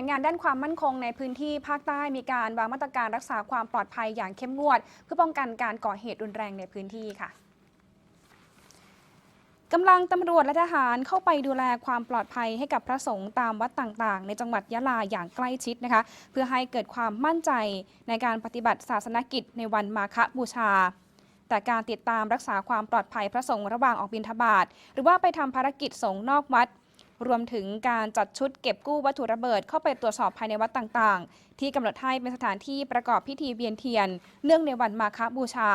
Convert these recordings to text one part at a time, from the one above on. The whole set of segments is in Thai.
วยงานด้านความมั่นคงในพื้นที่ภาคใต้มีการวางมาตรการรักษาความปลอดภัยอย่างเข้มงวด เพื่อป้องกันการก่อเหตุรุนแรงในพื้นที่ค่ะกำลังตำรวจและทหารเข้าไปดูแลความปลอดภัยให้กับพระสงฆ์ตามวัดต่างๆ ในจังหวัดยะลาอย่างใกล้ชิดนะคะ เพื่อให้เกิดความมั่นใจในการปฏิบัติศาสนกิจในวันมาฆบูชา แต่การติดตามรักษาความปลอดภัยพระสงฆ์ระหว่างออกบิณฑบาตหรือว่าไปทำภารกิจสงฆ์นอกวัด รวมถึงการจัดชุดเก็บกู้วัตถุระเบิดเข้าไปตรวจสอบภายในวัดต่างๆ ที่กำหนดให้เป็นสถานที่ประกอบพิธีเวียนเทียน เนื่องในวันมาฆบูชา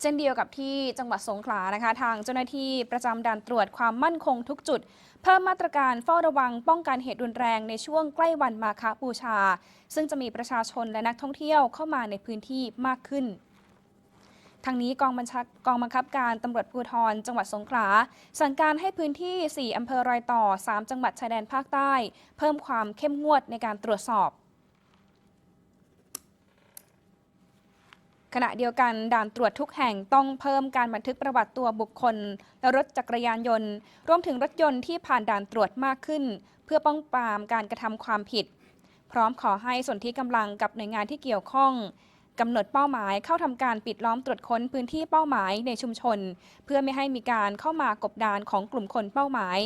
เช่นเดียวกับที่จังหวัดสงขลานะคะ ทางเจ้าหน้าที่ประจำด่านตรวจความมั่นคงทุกจุด เพิ่มมาตรการเฝ้าระวังป้องกันเหตุรุนแรงในช่วงใกล้วันมาฆบูชา ซึ่งจะมีประชาชนและนักท่องเที่ยวเข้ามาในพื้นที่มากขึ้น ทางนี้กองบัญชากองบังคับการตำรวจภูธรจังหวัดสงขลาสั่งการให้พื้นที่ 4 อำเภอรอยต่อ 3 จังหวัดชายแดนภาคใต้ เพิ่มความเข้มงวดในการตรวจสอบขณะเดียวกันด่านตรวจทุกแห่งต้องเพิ่มการบันทึกประวัติตัวบุคคล และรถจักรยานยนต์ รวมถึงรถยนต์ที่ผ่านด่านตรวจมากขึ้น เพื่อป้องปรามการกระทำความผิด พร้อมขอให้ส่วนที่กำลังกับหน่วยงานที่เกี่ยวข้อง กำหนดเป้าหมายเข้าทำการปิดล้อมตรวจค้นพื้นที่เป้าหมายในชุมชน เพื่อไม่ให้มีการเข้ามากบดานของกลุ่มคนเป้าหมาย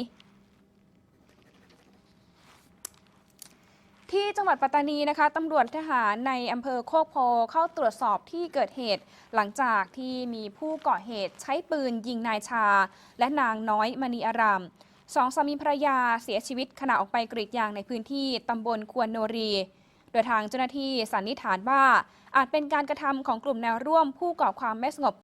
ที่จังหวัดปัตตานีนะคะตำรวจทหารในอำเภอโคกโพเข้าตรวจสอบที่เกิดเหตุ หลังจากที่มีผู้ก่อเหตุใช้ปืนยิงนายชา และนางน้อยมณีอารามสองสามีภรรยาเสียชีวิตขณะออกไปกรีดยางในพื้นที่ตำบลควรโนรี โดยทางเจ้าหน้าที่สันนิษฐานว่า อาจเป็นการกระทำของกลุ่มแนวร่วมผู้ก่อความไม่สงบ